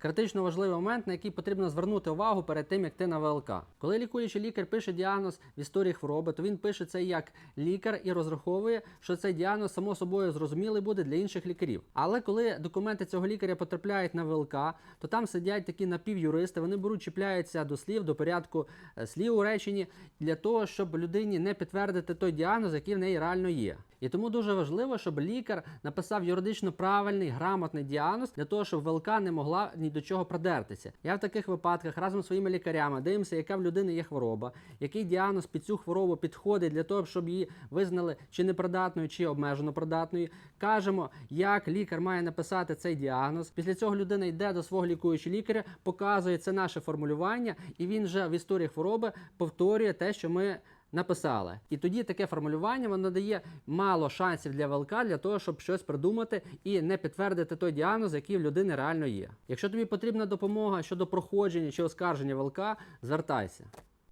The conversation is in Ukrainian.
критично важливий момент, на який потрібно звернути увагу перед тим, як ти на ВЛК. Коли лікуючий лікар пише діагноз в історії хвороби, то він пише це як лікар і розраховує, що цей діагноз само собою зрозумілий буде для інших лікарів. Але коли документи цього лікаря потрапляють на ВЛК, то там сидять такі напівюристи, вони беруть, чіпляються до слів, до порядку е, слів у реченні для того, щоб людині не підтвердити той діагноз, який в неї реально є. І тому дуже важливо, щоб лікар написав юридично правильний, грамотний діагноз для того, щоб ВЛК не могла ні до чого продертися. Я в таких випадках разом з своїми лікарями дивимося, яка в людини є хвороба, який діагноз під цю хворобу підходить для того, щоб її визнали чи непридатною, чи обмежено придатною. Кажемо, як лікар має написати цей діагноз. Після цього людина йде до свого лікуючого лікаря, показує це наше формулювання, і він вже в історії хвороби повторює те, що ми написали. І тоді таке формулювання воно дає мало шансів для ВЛК для того, щоб щось придумати і не підтвердити той діагноз, який в людини реально є. Якщо тобі потрібна допомога щодо проходження чи оскарження ВЛК, звертайся.